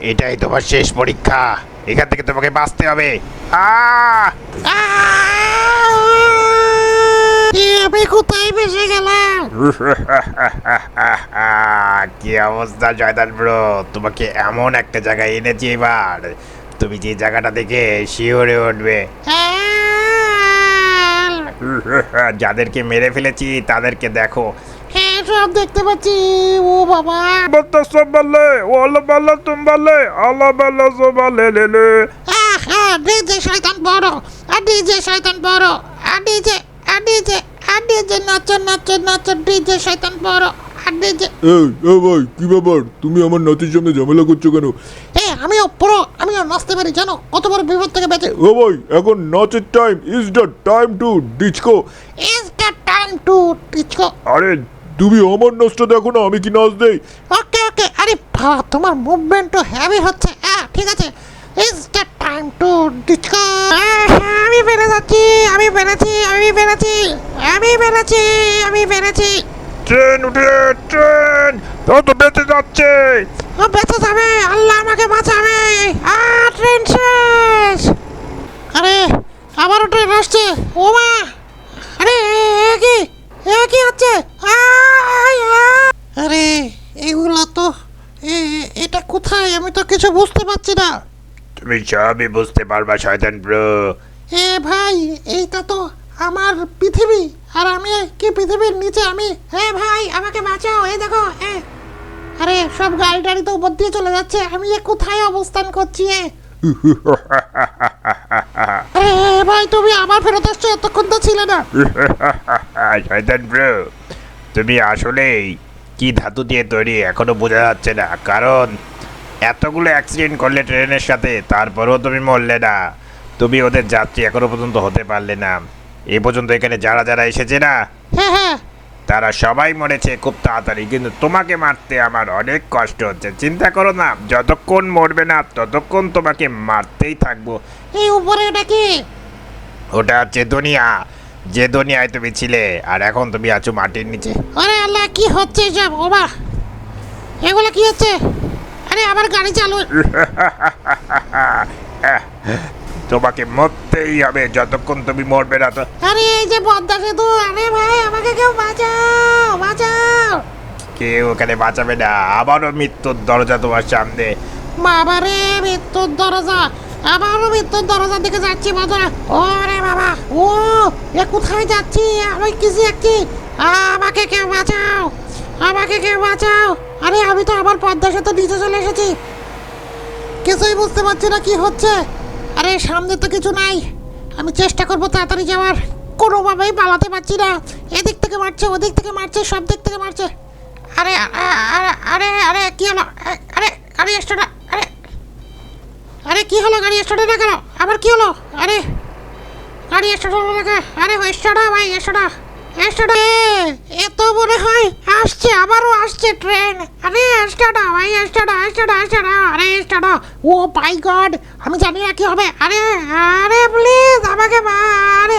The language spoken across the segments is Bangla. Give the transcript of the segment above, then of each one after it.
এটাই তোমার শেষ পরীক্ষা। এখান থেকে তোমাকে বাঁচতে হবে। আমি কোথায় বেসে গেলাম? কি অবস্থা জয়দান ব্রো? তোমাকে এমন একটা জায়গায় এনেছি এবার। তুমি যে জায়গাটা দেখে শিওরে উঠবে। যাদেরকে মেরে ফেলেছি তাদেরকে দেখো। হ্যাঁ দেখতে পাচ্ছি ও বাবা। Bota só balé, olha balé, tum balé, ala balé, só balé, lele. আহ, আহ, ডিজে শয়তান বড় আর ডিজে শয়তান বড় আর ডিজে আর ডিজে আর ডিজে নাচো নাচো নাচো ডিজে শয়তান বড় আর ডিজে। এই এ ভাই কি ব্যাপার? তুমি আমার নাতির সামনে ঝামেলা করছ কেন? এ আমিও পুরো আমিও নাচতে পারি জানো? কত বড় বিপদ থেকে বেঁচে ও ভাই এখন নাচের time is the time to disco is the time to disco আরে তুমি আমার নাচটা দেখো না আমি কি নাচ দেই? ওকে ওকে আরে বাবা তোমার মুভমেন্ট তো হ্যাভি হচ্ছে। হ্যাঁ ঠিক আছে। Is the time to disco আমি বেড়ে যাচ্ছি আমি বেড়েছি আমি বেড়েছি আমি বেড়েছি আমি বেড়েছি। ট্রেন উঠে ট্রেন ও তো বেঁচে যাচ্ছে। ও বেঁচে যাবে আল্লাহ আমাকে বাঁচাবে। আর ট্রেন শেষ। আরে আবারও ট্রেন আসছে। ও মা! আরে কি? এ কি হচ্ছে। আরে এগুলা তো এটা কোথায়? আমি তো কিছু বুঝতে পারছি না। তুমি সবই বুঝতে পারবা শয়তান ব্রো। এ ভাই এইটা তো আমার পৃথিবী। আর আমি কি পৃথিবীর নিচে আমি? হে ভাই আমাকে বাঁচাও এই দেখো এ। আরে সব গাড়ি টাড়ি তো উপর দিয়ে চলে যাচ্ছে। আমি এ কোথায় অবস্থান করছি এ? ভাই তুমি আবার ফেরত আসছো এতক্ষণ তো ছিলে না। শয়তান ব্রো তুমি আসলেই কি ধাতু দিয়ে তৈরি এখনও বোঝা যাচ্ছে না। কারণ এতগুলো অ্যাক্সিডেন্ট করলে ট্রেনের সাথে তারপরেও তুমি মরলে না। তুমি ওদের যাত্রী এখনও পর্যন্ত হতে পারলে না। এ পর্যন্ত এখানে যারা যারা এসেছে না? হ্যাঁ হ্যাঁ। তারা সবাই মরেছে খুব তাড়াতাড়ি কিন্তু তোমাকে মারতে আমার অনেক কষ্ট হচ্ছে। চিন্তা করো না যতক্ষণ মরবে না ততক্ষণ তোমাকে মারতেই থাকব। এই উপরে এটা কি? ওটা হচ্ছে দুনিয়া। যে দুনিয়ায় তুমি ছিলে আর এখন তুমি আছো মাটির নিচে। আরে আল্লাহ কি হচ্ছে সব ওবা এগুলো কি হচ্ছে? আরে আবার গাড়ি চালু। তোমাকে মরতেই হবে যতক্ষণ তুমি মরবে না তো। আরে এই যে পদ্মা সেতু আরে ভাই আমাকে কেউ বাঁচাও বাঁচাও। কেউ ওখানে বাঁচাবে না আবারও মৃত্যুর দরজা তোমার সামনে। বাবারে মৃত্যুর দরজা আবারও মৃত্যুর দরজার দিকে যাচ্ছি বন্ধুরা ওরে বাবা ও এ কোথায় যাচ্ছি? আমি কিছু একটি? আমাকে কেউ বাঁচাও আমাকে কেউ বাঁচাও। আরে আমি তো আবার পদ্মা সেতু নিচে চলে এসেছি। কিছুই বুঝতে পারছি না কি হচ্ছে। আরে, সামনে তো কিছু নাই। আমি চেষ্টা করব তাড়াতাড়ি যাওয়ার। কোনোভাবেই পালাতে পারছি না। এদিক থেকে মারছে, ওদিক থেকে মারছে, সব দিক থেকে মারছে। আরে আরে আরে আরে, কি হলো? আরে, গাড়ি স্টার্ট আরে আরে, কি হলো? গাড়ি স্টার্ট না কেন? আবার কি হলো? আরে, গাড়ি স্টার্ট হলো না? আরে স্টার্ট ভাই স্টার্ট স্টার্ট এ তো মনে হয় আসছে, আবারও আসছে ট্রেন আরে স্টার্ট ভাই স্টার্ট স্টার্ট স্টার্ট আরে স্টার্ট ও মাই গড আমি জানি না কি হবে। আরে আরে প্লিজ আমাকে আরে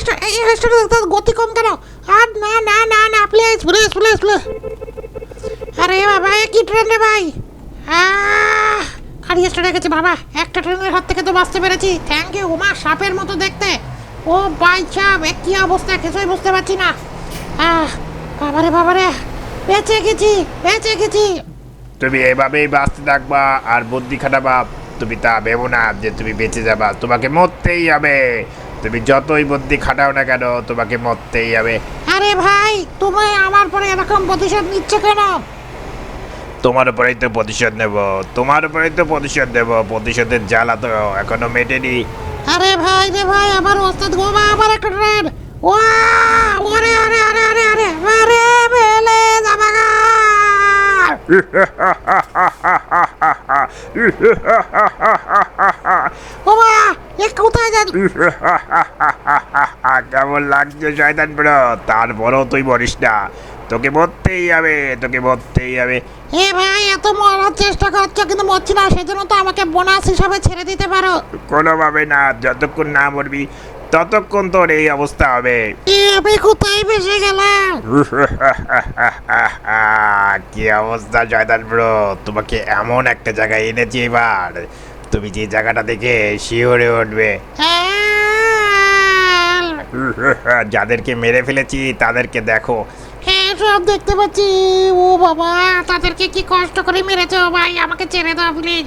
স্টার্ট এই স্টার্ট গতি কম কেন? আর না না না না প্লিজ প্লিজ প্লিজ প্লিজ আরে বাবা কি ট্রেন রে ভাই? গাড়ি স্টার্ট গেছে বাবা। একটা ট্রেনের হাত থেকে তো বাঁচতে পেরেছি। থ্যাংক ইউ উমা, সাপের মতো দেখতে। ও বাই চাপ এ কি অবস্থা? কিছুই বুঝতে পারছি না। আহ বাবারে বাবারে। বেঁচে গেছি বেঁচে গেছি। তুমি এভাবেই বাঁচতে থাকবা আর বুদ্ধি খাটাবা। তুমি তা ভেবো না যে তুমি বেঁচে যাবা। তোমাকে মরতেই হবে। তুমি যতই বুদ্ধি খাটাও না কেন তোমাকে মরতেই হবে। আরে ভাই তুমি আমার পরে এরকম প্রতিশোধ নিচ্ছে কেন? তোমার উপরেই তো প্রতিশোধ নেব। তোমার উপরেই তো প্রতিশোধ নেব। প্রতিশোধের জ্বালা তো এখনও মেটেনি। আরে ভাই রে ভাই, আমার ওস্তাদ গোমা আবার একটা ট্রেন। ও আরে আরে আরে আরে আরে আরে, বেলে কোথায় কেমন লাগছে শয়তান তারপরেও তুই মরিস না। তোকে মরতেই হবে তোকে মরতেই হবে। এ ভাই এত মরার চেষ্টা করছ কিন্তু মরতে পারছি না সেজন্য তো আমাকে বোনাস হিসাবে ছেড়ে দিতে পারো। কোনোভাবে না যতক্ষণ না মরবি ততক্ষণ তোর এই অবস্থা হবে। এ আমি কোথায় বেসে গেলাম? কি অবস্থা জয়দান ব্রো তোমাকে এমন একটা জায়গায় এনেছি এবার। তুমি যে জায়গাটা দেখে শিওরে উঠবে। যাদেরকে মেরে ফেলেছি তাদেরকে দেখো। হ্যাঁ সব দেখতে পাচ্ছি। ও বাবা, তাদেরকে কি কষ্ট করে মেরেছো ভাই? আমাকে ছেড়ে দাও প্লিজ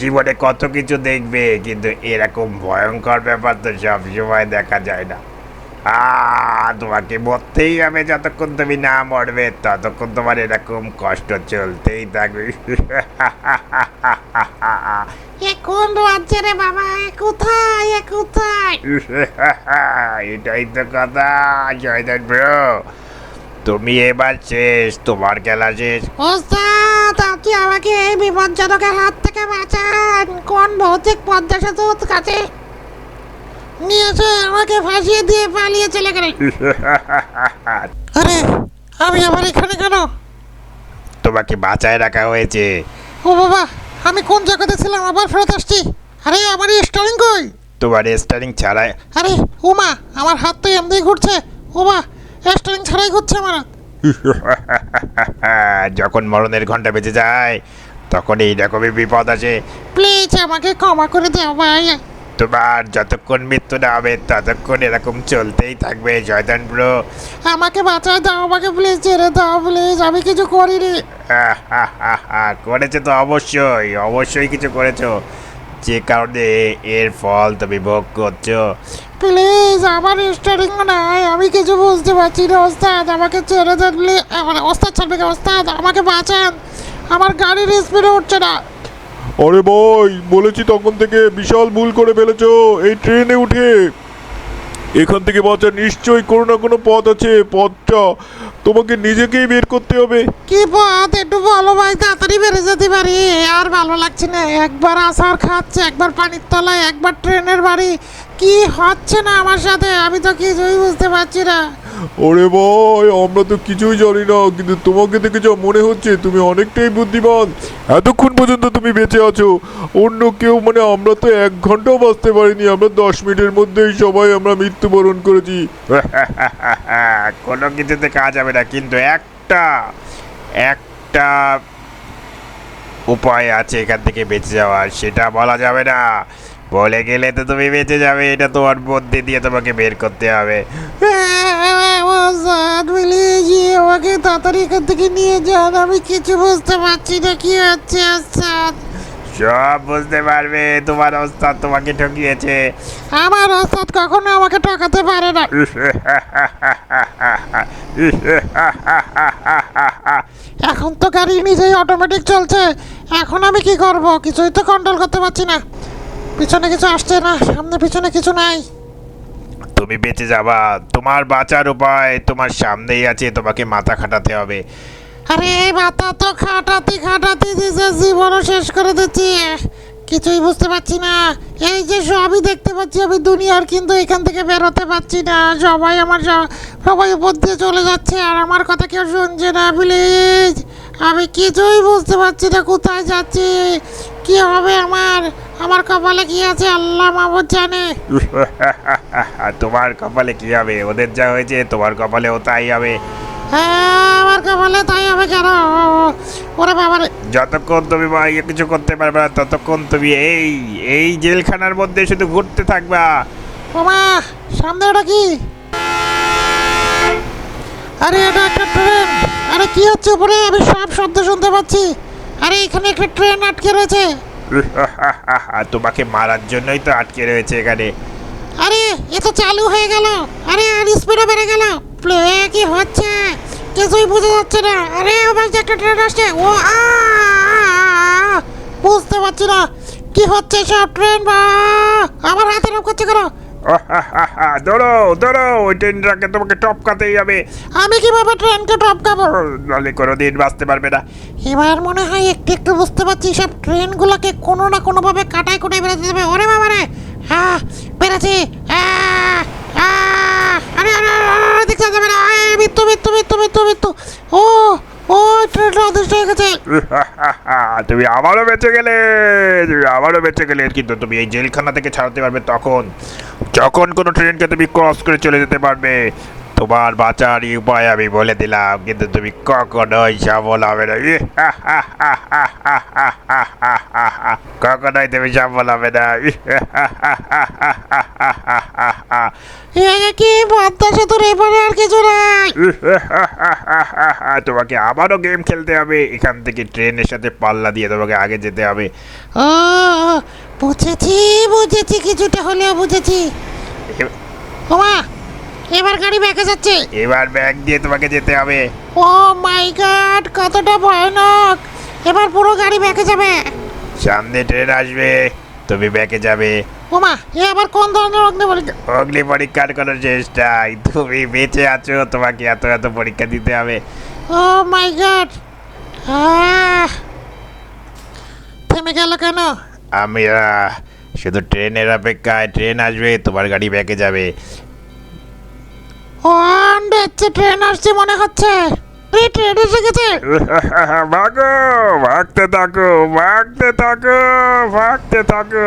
জীবনে কত কিছু দেখবে, কিন্তু এরকম ভয়ঙ্কর ব্যাপার তো সব সময় দেখা যায় না। তোমাকে মরতেই হবে, যতক্ষণ তুমি না মরবে, ততক্ষণ তোমার এরকম কষ্ট চলতেই থাকবে। এ কোন রাজ্যে রে বাবা? এ কোথায়? এ কোথায়? এটাই তো কথা জয়দান ব্রো। তুমি এবার শেষ তোমার খেলা শেষ। ওস্তাদ আপনি আমাকে এই বিপজ্জনকের হাত থেকে বাঁচান। কোন ভৌতিক পদ্মা সেতুর কাছে? নিয়েছে আমাকে ফাঁসিয়ে দিয়ে পালিয়ে চলে গেলেন আরে আমি আবার এখানে কেন? তোমাকে বাঁচায় রাখা হয়েছে। ও বাবা আমি কোন জায়গাতে ছিলাম? আবার ফেরত আসছি। আরে আমার স্টারিং কই? তোমার স্টারিং ছাড়াই। আরে উমা আমার হাত তো এমনি ঘুরছে। উমা স্টারিং ছাড়াই ঘুরছে আমার হাত। যখন মরণের ঘণ্টা বেজে যায় তখন এই রকমই বিপদ আছে প্লিজ আমাকে ক্ষমা করে দাও ভাই। তোমার যতক্ষণ মৃত্যু না হবে ততক্ষণ এরকম চলতেই থাকবে জয়দান ব্রো। আমাকে বাঁচায় দাও আমাকে প্লিজ ছেড়ে দাও প্লিজ আমি কিছু করিনি। করেছে তো অবশ্যই অবশ্যই কিছু করেছ। যে কারণে এর ফল তুমি ভোগ করছ। প্লিজ আমার স্টারিং নাই আমি কিছু বুঝতে পারছি না ওস্তাদ আমাকে ছেড়ে দেন প্লিজ মানে ওস্তাদ ছাড়বে ওস্তাদ আমাকে বাঁচান। আমার গাড়ির স্পিডে উঠছে না। আরে ভাই, বলেছি তখন থেকে বিশাল ভুল করে ফেলেছো, এই ট্রেনে উঠে। এখান থেকে বাঁচার নিশ্চয়ই কোনো না কোনো পথ আছে, পথটা তোমাকে নিজেকেই বের করতে হবে। কি পথ? একটু বলো ভাই, তাড়াতাড়ি বেড়ে যেতে পারি। আর ভালো লাগছে না, একবার আসার খাচ্ছে, একবার পানির তলায়, একবার ট্রেনের বাড়ি। কি হচ্ছে না আমার সাথে? আমি তো কিছুই বুঝতে পারছি না। ওরে ভাই, আমরা তো কিছুই জানি না, কিন্তু তোমাকে দেখে যা মনে হচ্ছে, তুমি অনেকটাই বুদ্ধিমান। এতক্ষণ পর্যন্ত তুমি বেঁচে আছো। অন্য কেউ মানে আমরা তো এক ঘন্টাও বাঁচতে পারিনি, আমরা দশ মিনিটের মধ্যেই সবাই আমরা মৃত্যুবরণ করেছি। কোনো কিছুতে কাজ হবে না, কিন্তু একটা একটা উপায় আছে এখান থেকে বেঁচে যাওয়ার, সেটা বলা যাবে না। বলে গেলে তো তুমি বেঁচে যাবে, এটা তোমার মধ্যে দিয়ে তোমাকে বের করতে হবে। ওস্তাদ প্লিজ আমাকে তাড়াতাড়ি এখান থেকে নিয়ে যান। আমি কিছু বুঝতে পারছি না কি হচ্ছে ওস্তাদ সব বুঝতে পারবে তোমার ওস্তাদ তোমাকে ঠকিয়েছে। আমার ওস্তাদ কখনো আমাকে ঠকাতে পারে না। এখন তো গাড়ি নিজেই অটোমেটিক চলছে। এখন আমি কি করব? কিছুই তো কন্ট্রোল করতে পারছি না। পিছনে কিছু আসছে না সামনে পিছনে কিছু নাই। তুমি বেঁচে যাবা। তোমার বাঁচার উপায় তোমার সামনেই আছে, তোমাকে মাথা খাটাতে হবে। আরে, এই মাথা তো খাটাতে খাটাতে দিছে জীবনও শেষ করে দিচ্ছি। কিছুই বুঝতে পারছি না। এই যে সবই দেখতে পাচ্ছি আমি, দুনিয়ার কিন্তু এখান থেকে বেরোতে পারছি না। সবাই আমার সবাই উপর দিয়ে চলে যাচ্ছে আর আমার কথা কেউ শুনছে না প্লিজ আমি কিছুই বুঝতে পারছি না, কোথায় যাচ্ছি? কি হবে আমার? আমার কপালে কি আছে? আল্লাহ মাহবুদ জানে। তোমার কপালে কি হবে? ওদের যা হয়েছে তোমার কপালেও তাই হবে। হ্যাঁ আমার কপালে তাই হবে কেন? ওরে বাবারে। যতক্ষণ তুমি বা- ইয়ে কিছু করতে পারবে না ততক্ষণ তুমি এই এই জেলখানার মধ্যে শুধু ঘুরতে থাকবা। ওমা সামনে ওটা কি? আরে এটা একটা ট্রেন। আরে কি হচ্ছে উপরে? আমি সব শব্দ শুনতে পাচ্ছি। আরে এখানে একটা ট্রেন আটকে রয়েছে। তোমাকে মারার জন্যই তো আটকে রয়েছে এখানে। আরে, এ তো চালু হয়ে গেল। আরে, আর স্পিডও বেড়ে গেল। প্লে কি হচ্ছে? কিছুই বোঝা যাচ্ছে না। আরে আমার যে একটা ট্রেন আসছে, ও বুঝতে পারছি না। কি হচ্ছে সব ট্রেন বা? আমার হাতে রোগ করছে কেন? ধরো ধরো, ওই ট্রেনটাকে তোমাকে টপকাতেই হবে। আমি কীভাবে ট্রেনকে টপকাবো? নাহলে কোনো দিন বাঁচতে পারবে না। এবার মনে হয় একটু একটু বুঝতে পারছি, সব ট্রেনগুলোকে কোনো না কোনোভাবে কাটায় কুটায় বেরোতে দেবে। ওরে বাবা রে! হ্যাঁ বেড়েছি আরে আরে দেখতে যাবে না। মৃত্যু মৃত্যু মৃত্যু মৃত্যু মৃত্যু। ও ও ট্রেন ট্রেনটা অদৃশ্য হয়ে গেছে। তুমি আবারও বেঁচে গেলে, তুমি আবারও বেঁচে গেলে, কিন্তু তুমি এই জেলখানা থেকে ছাড়তে পারবে তখন। যখন কোনো ট্রেনকে তুমি ক্রস করে চলে যেতে পারবে তোমার বাঁচার উপায় আমি বলে দিলাম কিন্তু তুমি কখনোই সফল হবে না কখনোই তুমি সফল হবে না কি পদ্মা সেতুর এপারে আর কিছু নাই তোমাকে আবারও গেম খেলতে হবে এখান থেকে ট্রেনের সাথে পাল্লা দিয়ে তোমাকে আগে যেতে হবে ও বুঝেছি বুঝেছি কিছুটা হলেও বুঝেছি ওমা এবার গাড়ি বেঁকে যাচ্ছে। এবার ব্যাগ দিয়ে তোমাকে যেতে হবে। ও মাই গড কতটা ভয়ানক। এবার পুরো গাড়ি বেঁকে যাবে। সামনে ট্রেন আসবে তুমি ব্যাকে যাবে। ওমা এ আবার কোন ধরনের অগ্নি পরীক্ষা? অগ্নি পরীক্ষার কোনো চেষ্টাই। তুমি বেঁচে আছো তোমাকে এত এত পরীক্ষা দিতে হবে। ও মাই গড থেমে গেল কেন? আমি শুধু ট্রেনের অপেক্ষায় ট্রেন আসবে তোমার গাড়ি ব্যাকে যাবে। ও দেখছে ট্রেন আসছে মনে হচ্ছে। এই ট্রেন এসে গেছে। ভাগো ভাগতে থাকো ভাগতে থাকো ভাগতে থাকো।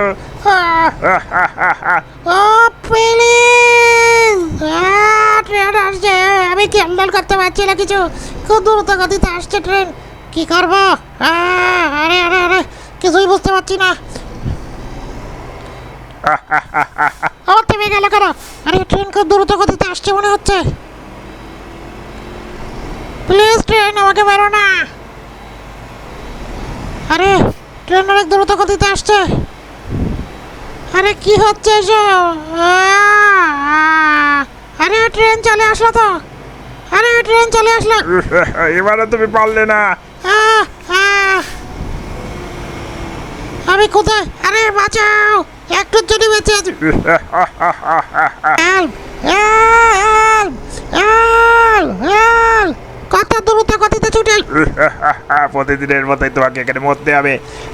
ও প্লিজ ট্রেন আসছে। আমি ক্যান্ডেল করতে পারছি না কিছু। খুব দ্রুত গতিতে আসছে ট্রেন কি করব? আরে আরে আরে কিছুই বুঝতে পারছি না। আমার থেমে গেল কেন? আরে ট্রেন খুব দ্রুত গতিতে আসছে মনে হচ্ছে। প্লিজ ট্রেন আমাকে মেরো না। আরে ট্রেন অনেক দ্রুত গতিতে আসছে। আরে কি হচ্ছে এসব? আরে ট্রেন চলে আসলো তো। আরে ট্রেন চলে আসলো। এবারে তুমি পারলে না! আমি কোথায়? আরে বাঁচাও! একটুর জন্য বেঁচে আছি কত দ্রুত গতিতে ছুটে প্রতিদিনের মতোই তোমাকে এখানে মরতে হবে।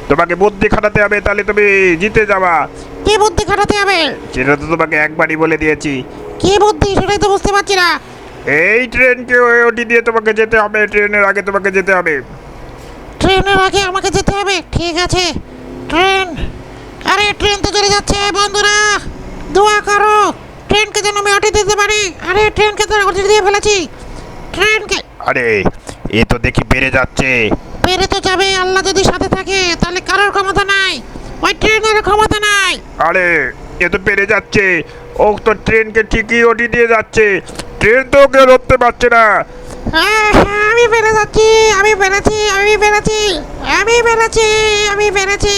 তোমাকে বুদ্ধি খাটাতে হবে তাহলে তুমি জিতে যাবা। কি বুদ্ধি খাটাতে হবে? সেটা তো তোমাকে একবারই বলে দিয়েছি। কি বুদ্ধি সেটাই তো বুঝতে পারছি না। এই ট্রেনকে ওটি দিয়ে তোমাকে যেতে হবে ট্রেনের আগে তোমাকে যেতে হবে। ট্রেনের আগে আমাকে যেতে হবে ঠিক আছে। ট্রেন আরে ট্রেন তো চলে যাচ্ছে বন্ধুরা। দোয়া করো ট্রেনকে যেন আমি অটি দিতে পারি। আরে ট্রেনকে তো অটি দিয়ে ফেলেছি। ট্রেনকে আরে এ তো দেখি বেড়ে যাচ্ছে। পেরে তো যাবে আল্লাহ যদি সাথে থাকে তাহলে কারোর ক্ষমতা নাই। ওই ট্রেনের ক্ষমতা নাই। আরে এ তো বেড়ে যাচ্ছে। ও তো ট্রেনকে ঠিকই ওটি দিয়ে যাচ্ছে। ট্রেন তো ওকে ধরতে পারছে না। আহ, আমি পেরে যাচ্ছি আমি পেরেছি আমি পেরেছি আমি পেরেছি আমি পেরেছি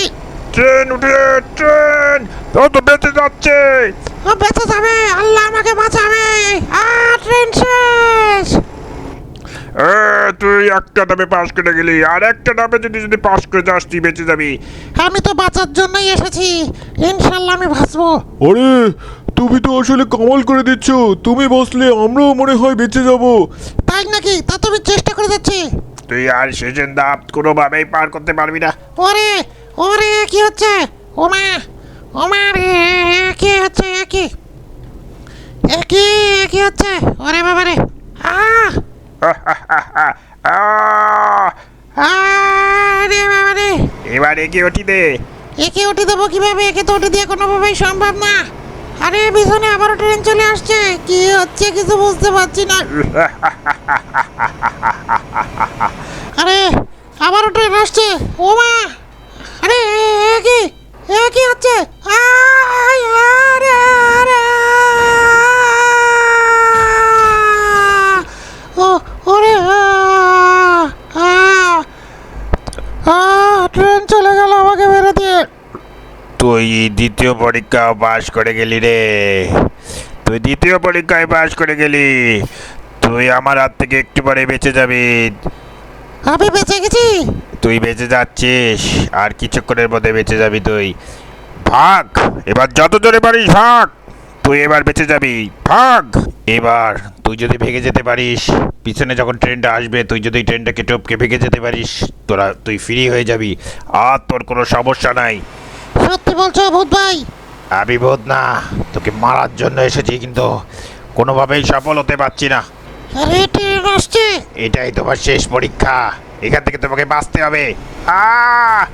ট্রেন উঠে ট্রেন। ও তো বেঁচে যাচ্ছে। ও বেঁচে যাবে। আল্লাহ আমাকে বাঁচাবে। আ ট্রেন শেষ। এ, তুই একটা ডাবে পাস করে গেলি। আর একটা ডাবে যদি যদি পাস করে যাস তুই বেঁচে যাবি। আমি তো বাঁচার জন্যই এসেছি। ইনশাল্লাহ আমি বাঁচবো। আরে তুমি তো আসলে কামাল করে দিচ্ছ। তুমি বসলে আমরাও মনে হয় বেঁচে যাব। তাই নাকি? তা তো আমি চেষ্টা করে যাচ্ছি। তুই আর শেষের দাপ কোনোভাবেই পার করতে পারবি না। ওরে ওরে কি হচ্ছে? ওমা ওমা রে কি হচ্ছে এ কি এ কি কি হচ্ছে। ওরে বাবা রে। আহ! আরে বাবা রে। এবার একে ওটি দে। একে ওটি দেবো কীভাবে? একে তো ওটি দিয়ে কোনোভাবেই সম্ভব না। আরে পিছনে আবারও ট্রেন চলে আসছে। কি হচ্ছে কিছু বুঝতে পারছি না। আরে আবারও ট্রেন আসছে। ও মা আরে কি? এ কি হচ্ছে? আরে, আরে, ও ওরে ট্রেন চলে গেল আমাকে বেরো দিয়ে। তুই দ্বিতীয় পরীক্ষা পাস করে গেলি রে। তুই দ্বিতীয় পরীক্ষায় পাস করে গেলি। তুই আমার হাত থেকে একটু পরে বেঁচে যাবি। আমি বেঁচে গেছি? তুই বেঁচে যাচ্ছিস আর কিছুক্ষণের মধ্যে বেঁচে যাবি তুই। ভাগ এবার যত জোরে পারিস ভাগ তুই এবার বেঁচে যাবি। ভাগ এবার তুই যদি ভেঙে যেতে পারিস পিছনে যখন ট্রেনটা আসবে তুই যদি ট্রেনটাকে টপকে ভেঙে যেতে পারিস তোরা তুই ফ্রি হয়ে যাবি। আর তোর কোনো সমস্যা নাই। সত্যি বলছো ভূত ভাই? আমি বোধ না তোকে মারার জন্য এসেছি কিন্তু কোনোভাবেই সফল হতে পারছি না। আরে ট্রেন আসছে এটাই তোমার শেষ পরীক্ষা। এখান থেকে তোমাকে বাঁচতে হবে। আহ!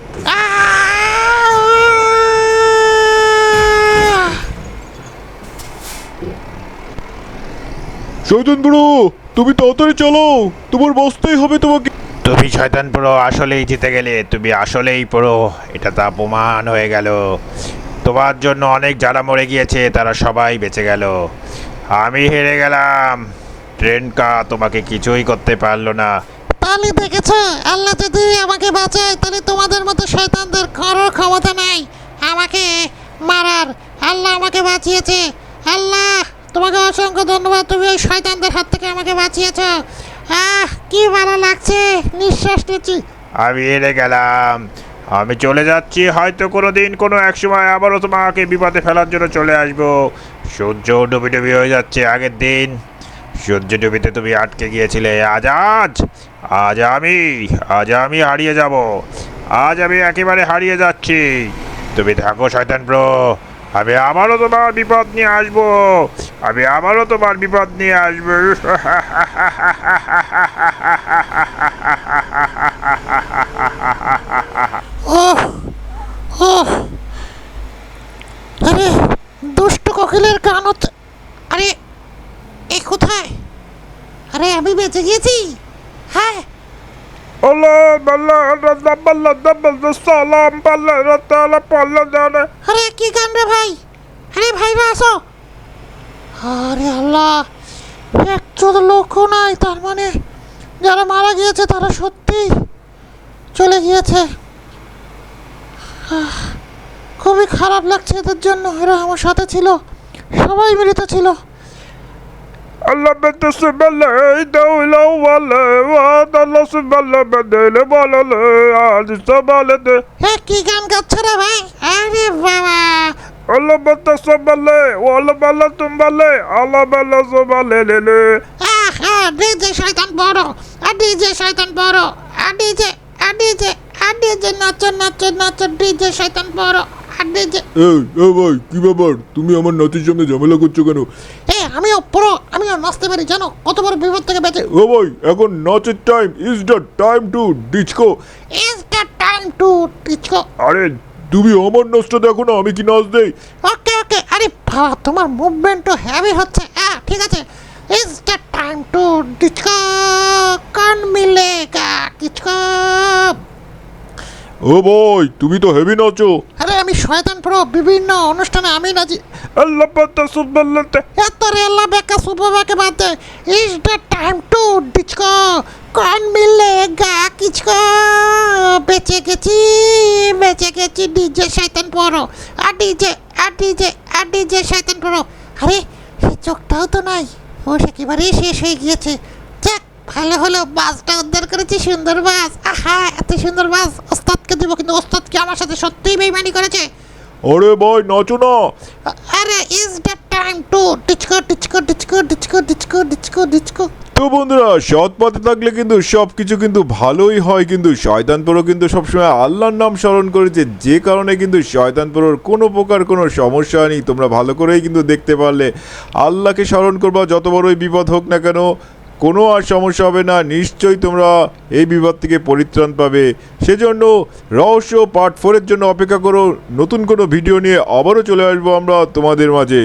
শৈতন বুড়ো তুমি তাড়াতাড়ি চলো। তোমার বসতেই হবে তোমাকে। তুমি শয়তান পুরো আসলেই জিতে গেলে। তুমি আসলেই পুরো এটা তা প্রমাণ হয়ে গেল। তোমার জন্য অনেক যারা মরে গিয়েছে তারা সবাই বেঁচে গেল। আমি হেরে গেলাম। ট্রেনকা তোমাকে কিছুই করতে পারল না। তাহলে দেখেছ আল্লাহ যদি আমাকে বাঁচায় তাহলে তোমাদের মতো শয়তানদের কারোর ক্ষমতা নাই। আমাকে মারার। আল্লাহ আমাকে বাঁচিয়েছে। আল্লাহ তোমাকে অসংখ্য ধন্যবাদ তুমি ওই শয়তানদের হাত থেকে আমাকে বাঁচিয়েছো। আহ কি ভালো লাগছে নিঃশ্বাস নিচ্ছি। আমি হেরে গেলাম। আমি চলে যাচ্ছি হয়তো কোনো দিন কোনো এক সময় আবারও তোমাকে বিপদে ফেলার জন্য চলে আসব। সূর্য ডুবি ডুবি হয়ে যাচ্ছে আগের দিন। সূর্য ডুবিতে তুমি আটকে গিয়েছিলে। আজ আজ আজ আমি আজ আমি হারিয়ে যাব। আজ আমি একেবারে হারিয়ে যাচ্ছি। তুমি থাকো, শয়তান ব্রো। আমি আবারও তোমার বিপদ নিয়ে আসব। আমি আবারও তোমার বিপদ নিয়ে আসব। আরে, দুষ্ট কোকিলের হচ্ছে আরে এ কোথায়? আরে আমি বেঁচে গেছি হ্যাঁ। আরে কি গান রে ভাই? আরে ভাইরা আসো। আরে আল্লাহ একজন লোকও নাই তার মানে যারা মারা গিয়েছে তারা সত্যি চলে গিয়েছে। খুবই খারাপ লাগছে এদের জন্য। এরা আমার সাথে ছিল সবাই মিলিত ছিল। Dawla wala wa Allah suballa bedele balale adi sabale de এ কি গান গাচ্ছে রে ভাই আরে বাবা Allah bette suballa wala balla tumbale Allah balla subale lele আহ ডিজে শয়তান বড় আর ডিজে শয়তান বড় আর ডিজে আর ডিজে আর ডিজে নাচো নাচো নাচো ডিজে শয়তান বড় আর ডিজে এই এ ভাই কি ব্যাপার? তুমি আমার নাতির সঙ্গে ঝামেলা করছ কেন? এ আমিও পুরো আমিও নাচতে পারি জানো? কত বড় বিপদ থেকে বেঁচে ও ভাই এখন নাচের time is the time to disco is the time to disco আরে তুমি আমার নাচটা দেখো না আমি কি নাচ দেই? ওকে ওকে আরে বাবা তোমার মুভমেন্ট তো হেভি হচ্ছে। হ্যাঁ ঠিক আছে। Is the time to disco কান মিলেগা ডিসকো ও ভাই তুমি তো হেভি নাচো। আরে আমি শয়তান পুরো বিভিন্ন অনুষ্ঠানে আমি নাচি। Allah bette suballa te এত রেলা বেকা সুপারকে বাদ is the time to disco কন মিলেগা কিচকো। বেঁচে গেছি বেঁচে গেছি ডিজে শয়তান পড়ো আর ডিজে আর ডিজে আর ডিজে শয়তান পড়ো আরে, এই চোখটাও তো নাই। ও একেবারেই শেষ হয়ে গিয়েছে। ভালো হলো বাসটা উদ্ধার করেছি সুন্দর বাস। আহা এত সুন্দর বাস। ওস্তাদকে দেবো কিন্তু ওস্তাদ কি আমার সাথে সত্যিই বেইমানি করেছে। আরে ভাই নাচো না। আরে is the time to disco disco disco disco disco disco disco তো বন্ধুরা সৎ পথে থাকলে কিন্তু সব কিছু কিন্তু ভালোই হয় কিন্তু শয়তানপুরও কিন্তু সবসময় আল্লাহর নাম স্মরণ করেছে। যে কারণে কিন্তু শয়তানপুরোর কোনো প্রকার কোনো সমস্যা নেই। তোমরা ভালো করেই কিন্তু দেখতে পারলে। আল্লাহকে স্মরণ করবা যত বড়ই বিপদ হোক না কেন কোনো আর সমস্যা হবে না, নিশ্চয়ই তোমরা এই বিপদ থেকে পরিত্রাণ পাবে। সেজন্য রহস্য পার্ট ফোরের জন্য অপেক্ষা করো, নতুন কোনো ভিডিও নিয়ে আবারও চলে আসব আমরা তোমাদের মাঝে।